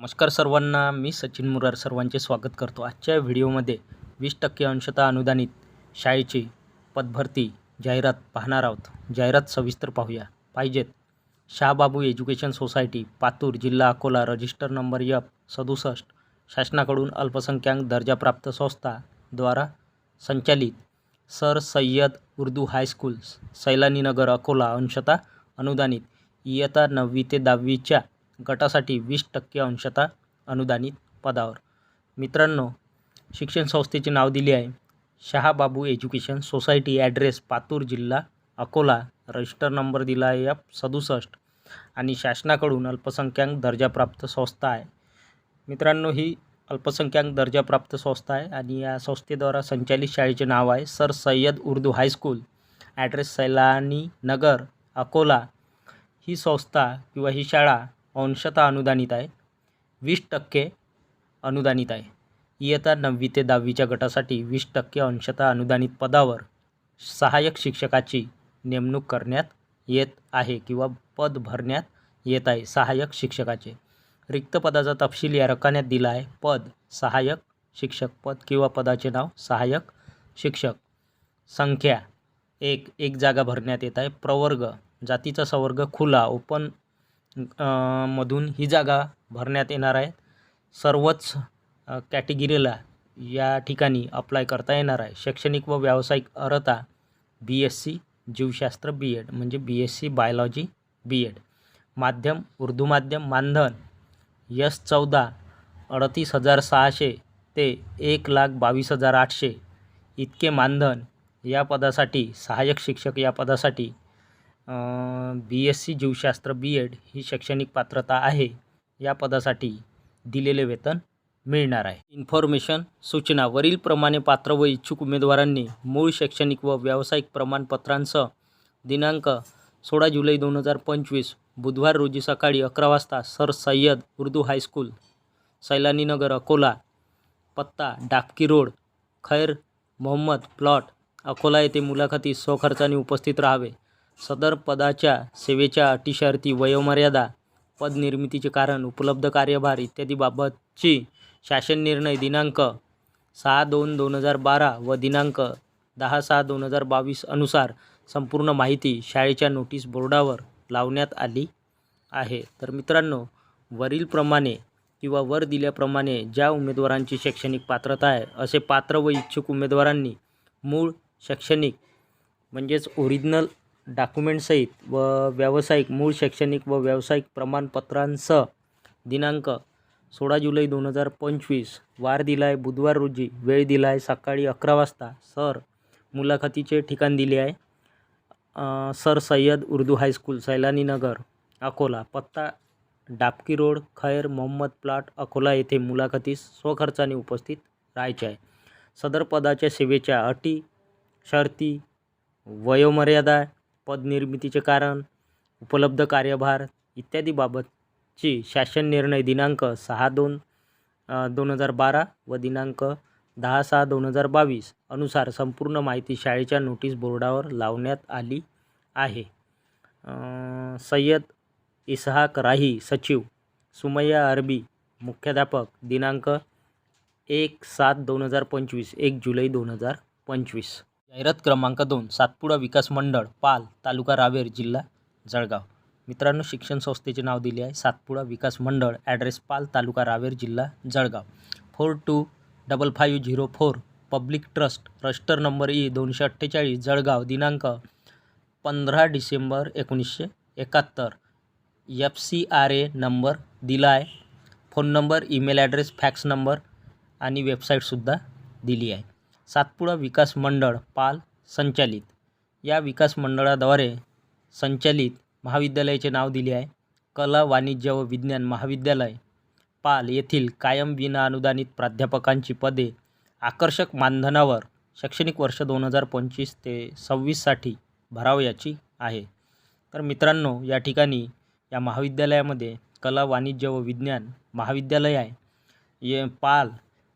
नमस्कार सर्वांना मी सचिन मुरार सर्वांचे स्वागत करतो. आजच्या व्हिडिओमध्ये वीस टक्के अंशतः अनुदानित शाळेची पदभरती जाहिरात पाहणार आहोत. जाहिरात सविस्तर पाहूया. पाहिजेत. शहाबाबू एज्युकेशन सोसायटी पातूर जिल्हा अकोला रजिस्टर नंबर एफ सदुसष्ट शासनाकडून अल्पसंख्याक दर्जाप्राप्त संस्थाद्वारा संचालित sir Syed Urdu high school Sailaninagar Akola अंशतः अनुदानित. इयत्ता नववी ते दहावीच्या गटासाठी वीस टक्के अंशतः अनुदानित पदावर. मित्रांनो शिक्षण संस्थेचे नाव दिले आहे. Shahababu education society address Patur जिल्हा अकोला. रजिस्टर नंबर दिला आहे एफ सदुसष्ट आणि शासनाकडून अल्पसंख्याक दर्जाप्राप्त संस्था आहे. मित्रांनो ही अल्पसंख्याक दर्जाप्राप्त संस्था आहे आणि या संस्थेद्वारा संचालित शाळेचे नाव आहे sir Syed Urdu high school address Sailani Nagar Akola. ही संस्था किंवा ही शाळा अंशतः अनुदानित आहे. वीस टक्के अनुदानित आहे. इयत्ता नववी ते दहावीच्या गटासाठी वीस टक्के अंशतः अनुदानित पदावर सहाय्यक शिक्षकाची नेमणूक करण्यात येत आहे किंवा पद भरण्यात येत आहे. सहाय्यक शिक्षकाचे. रिक्त पदाचा तपशील या रकान्यात दिला आहे. पद सहाय्यक शिक्षक पद किंवा पदाचे नाव सहाय्यक शिक्षक संख्या एक एक जागा भरण्यात येत आहे. प्रवर्ग जातीचा संवर्ग खुला ओपन मधून ही जागा भरण्यात येणार आहे. सर्वच कॅटेगिरीला कॅटेगरीला या ठिकाणी अप्लाय करता येणार आहे. शैक्षणिक व व्यावसायिक अर्हता बी एस सी जीवशास्त्र बी एड म्हणजे B S C biology B Ed माध्यम उर्दू माध्यम मानधन यस चौदा अडतीस हजार सहाशे ते एक लाख बावीस हजार आठशे इतके मानधन या पदासाठी सहाय्यक शिक्षक या पदासाठी बी एस सी जीवशास्त्र बी एड ही शैक्षणिक पात्रता आहे. या पदासाठी दिलेले वेतन मिळणार आहे. इन्फॉर्मेशन सूचना वरीलप्रमाणे पात्र व इच्छुक उमेदवारांनी मूळ शैक्षणिक व व्यावसायिक प्रमाणपत्रांसह दिनांक सोळा जुलै दोन हजार पंचवीस बुधवार रोजी सकाळी अकरा वाजता sir Syed Urdu high school Sailaninagar Akola पत्ता डापकी रोड खैर मोहम्मद प्लॉट अकोला येथे मुलाखतीस स्वखर्चाने उपस्थित राहावे. सदर पदाच्या सेवेच्या अटीशर्ती वयोमर्यादा पदनिर्मितीचे कारण उपलब्ध कार्यभार इत्यादीबाबतची शासन निर्णय दिनांक सहा दोन दोन हजार बारा व दिनांक दहा सहा दोन हजार बावीस अनुसार संपूर्ण माहिती शाळेच्या नोटीस बोर्डावर लावण्यात आली आहे. तर मित्रांनो वरीलप्रमाणे किंवा वर दिल्याप्रमाणे ज्या उमेदवारांची शैक्षणिक पात्रता आहे असे पात्र व इच्छुक उमेदवारांनी मूळ शैक्षणिक म्हणजेच ओरिजिनल डॉक्युमेंटसहित व व्यावसायिक मूळ शैक्षणिक व व्यावसायिक प्रमाणपत्रांसह दिनांक सोळा जुलै दोन हजार पंचवीस वार दिला आहे बुधवार रोजी वेळ दिला आहे सकाळी अकरा वाजता सर मुलाखतीचे ठिकाण दिले आहे. Sir Syed Urdu high school Sailani Nagar Akola पत्ता डापकी रोड खैर मोहम्मद प्लॉट अकोला येथे मुलाखतीस स्वखर्चाने उपस्थित राहायचे आहे. सदर पदाच्या सेवेच्या अटी शर्ती वयोमर्यादा पदनिर्मितीचे कारण उपलब्ध कार्यभार इत्यादीबाबतची शासन निर्णय दिनांक सहा दोन दोन हजार बारा व दिनांक दहा सहा दोन हजार बावीस अनुसार संपूर्ण माहिती शाळेच्या नोटीस बोर्डावर लावण्यात आली आहे. सय्यद इसहाक राही सचिव सुमय्या अरबी मुख्याध्यापक दिनांक एक सात दोन हजार पंचवीस एक जुलै दोन हजार पंचवीस. जाहिरात क्रमांक दोन सातपुडा विकास मंडळ पाल तालुका रावेर जिल्हा जळगाव. मित्रांनो शिक्षण संस्थेचे नाव दिले आहे. सातपुडा विकास मंडळ ॲड्रेस पाल तालुका रावेर जिल्हा Jalgaon. Four two double five zero four public trust register number E दोनशे अठ्ठेचाळीस जळगाव दिनांक पंधरा डिसेंबर एकोणीसशे एकाहत्तर. F C R A number दिला आहे. Phone number email address fax number आणि वेबसाईटसुद्धा दिली आहे. सातपुडा विकास मंडळ पाल संचालित. या विकास मंडळाद्वारे संचालित महाविद्यालयाचे नाव दिले आहे. कला वाणिज्य व विज्ञान महाविद्यालय पाल येथील कायम विना अनुदानित प्राध्यापकांची पदे आकर्षक मानधनावर शैक्षणिक वर्ष दोन हजार पंचवीस ते सव्वीससाठी भरावयाची आहे. तर मित्रांनो या ठिकाणी या महाविद्यालयामध्ये कला वाणिज्य व विज्ञान महाविद्यालय आहे. ये पाल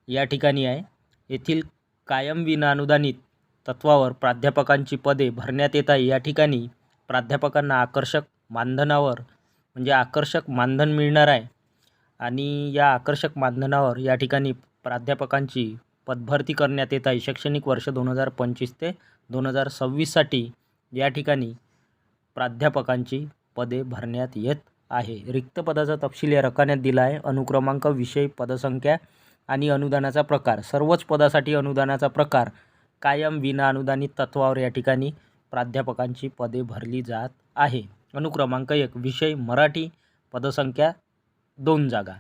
या ठिकाणी आहे. येथील कायम विना अनुदानित तत्वावर प्राध्यापकांची पदे भरण्यात येत आहे. या ठिकाणी प्राध्यापकांना आकर्षक मानधनावर म्हणजे आकर्षक मानधन मिळणार आहे. आणि या आकर्षक मानधनावर या ठिकाणी प्राध्यापकांची पदभरती करण्यात येत आहे. शैक्षणिक वर्ष दोन हजार पंचवीस ते दोन हजार सव्वीससाठी या ठिकाणी प्राध्यापकांची पदे भरण्यात येत आहे. रिक्त पदाचा तपशील या रकान्यात दिला आहे. अनुक्रमांक विषय पदसंख्या आणि अनुदानाचा प्रकार. सर्वच पदासाठी अनुदानाचा प्रकार. कायम विना अनुदानित तत्वावर या ठिकाणी प्राध्यापकांची पदे भरली जात आहे. अनुक्रमांक एक विषय मराठी पदसंख्या दोन जागा.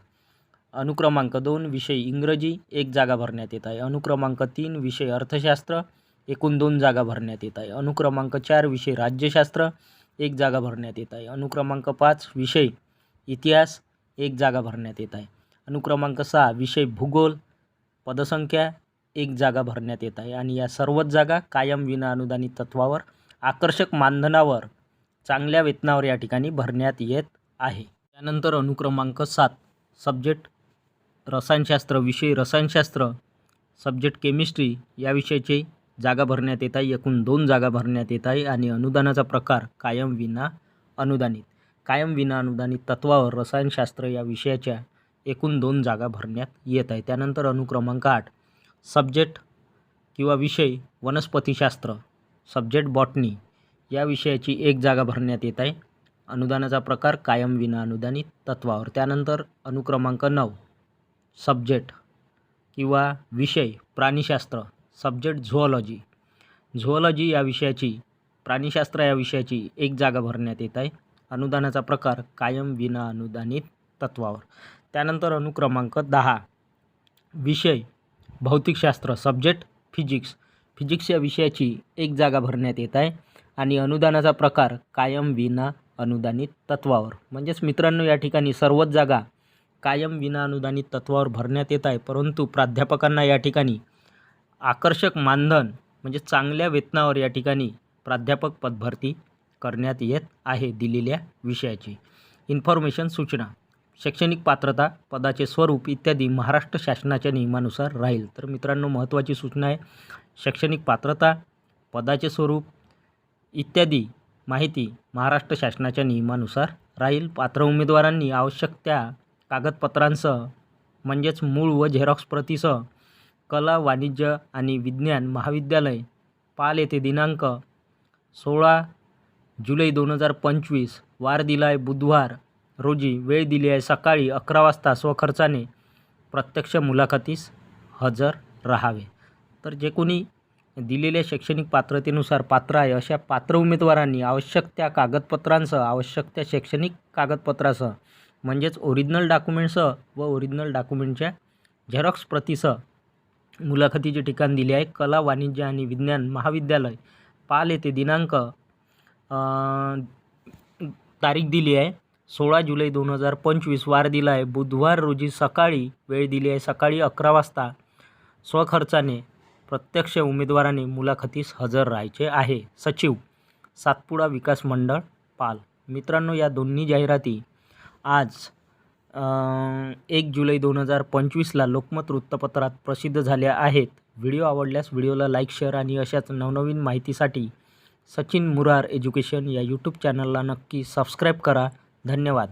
अनुक्रमांक दोन विषय इंग्रजी एक जागा भरण्यात येत आहे. अनुक्रमांक तीन विषय अर्थशास्त्र एकूण दोन जागा भरण्यात येत आहे. अनुक्रमांक चार विषय राज्यशास्त्र एक जागा भरण्यात येत आहे. अनुक्रमांक पाच विषय इतिहास एक जागा भरण्यात येत आहे. अनुक्रमांक सहा विषय भूगोल. पदसंख्या एक जागा भरण्यात येत आहे. आणि या सर्वच जागा कायम विना अनुदानित तत्वावर आकर्षक मानधनावर चांगल्या वेतनावर या ठिकाणी भरण्यात येत आहे. त्यानंतर अनुक्रमांक सात सब्जेक्ट रसायनशास्त्र विषय रसायनशास्त्र सब्जेक्ट केमिस्ट्री या विषयाचे जागा भरण्यात येत आहे. एकूण दोन जागा भरण्यात येत आहे आणि अनुदानाचा प्रकार कायम विना अनुदानित कायम विना अनुदानित तत्वावर रसायनशास्त्र या विषयाच्या एकूण दोन जागा भरण्यात येत आहे. त्यानंतर अनुक्रमांक आठ सब्जेक्ट किंवा विषय वनस्पतीशास्त्र सब्जेक्ट बॉटनी या विषयाची एक जागा भरण्यात येत आहे. अनुदानाचा प्रकार कायम विना अनुदानित तत्वावर. त्यानंतर अनुक्रमांक नऊ सब्जेक्ट किंवा विषय प्राणीशास्त्र सब्जेक्ट झुऑलॉजी झुऑलॉजी या विषयाची प्राणीशास्त्र या विषयाची एक जागा भरण्यात येत आहे. अनुदानाचा प्रकार कायम विना अनुदानित तत्वावर. त्यानंतर अनुक्रमांक दहा. विषय भौतिकशास्त्र सब्जेक्ट फिजिक्स फिजिक्स या विषयाची एक जागा भरण्यात येत आहे आणि अनुदानाचा प्रकार कायम विना अनुदानित तत्वावर. म्हणजेच मित्रांनो या ठिकाणी सर्वच जागा कायम विना अनुदानित तत्वावर भरण्यात येत आहे. परंतु प्राध्यापकांना या ठिकाणी आकर्षक मानधन म्हणजे चांगल्या वेतनावर या ठिकाणी प्राध्यापक पदभरती करण्यात येत आहे दिलेल्या विषयाची. इन्फॉर्मेशन सूचना. शैक्षणिक पात्रता पदाचे स्वरूप इत्यादी महाराष्ट्र शासनाच्या नियमानुसार राहील. तर मित्रांनो महत्त्वाची सूचना आहे. शैक्षणिक पात्रता पदाचे स्वरूप इत्यादी माहिती महाराष्ट्र शासनाच्या नियमानुसार राहील. पात्र उमेदवारांनी आवश्यक त्या कागदपत्रांसह म्हणजेच मूळ व झेरॉक्स प्रतीसह कला वाणिज्य आणि विज्ञान महाविद्यालय पाल येथे दिनांक सोळा जुलै दोन हजार पंचवीस वार दिला आहे बुधवार रोजी वेळ दिली आहे. सकाळी अकरा वाजता स्वखर्चाने प्रत्यक्ष मुलाखतीस हजर राहावे. तर जे कोणी दिलेल्या शैक्षणिक पात्रतेनुसार पात्र आहे अशा पात्र उमेदवारांनी आवश्यक त्या कागदपत्रांसह आवश्यक त्या शैक्षणिक कागदपत्रासह म्हणजेच ओरिजिनल डॉक्युमेंटसह व ओरिजिनल डॉक्युमेंटच्या झेरॉक्स प्रतीसह मुलाखतीचे ठिकाण दिले आहे. कला वाणिज्य आणि विज्ञान महाविद्यालय पाल येथे दिनांक तारीख दिली आहे. सोळा जुलै दोन हजार पंचवीस वार दिला आहे बुधवार रोजी सकाळी वेळ दिली आहे. सकाळी अकरा वाजता स्वखर्चाने प्रत्यक्ष उमेदवाराने मुलाखतीस हजर राहायचे आहे. सचिव सातपुडा विकास मंडळ पाल. मित्रांनो या दोन्ही जाहिराती आज एक जुलै दोन हजार पंचवीसला लोकमत वृत्तपत्रात प्रसिद्ध झाल्या आहेत. व्हिडिओ आवडल्यास व्हिडिओला लाईक शेअर आणि अशाच नवनवीन माहितीसाठी सचिन मुरार एज्युकेशन या यूट्यूब चॅनलला नक्की सबस्क्राईब करा. धन्यवाद.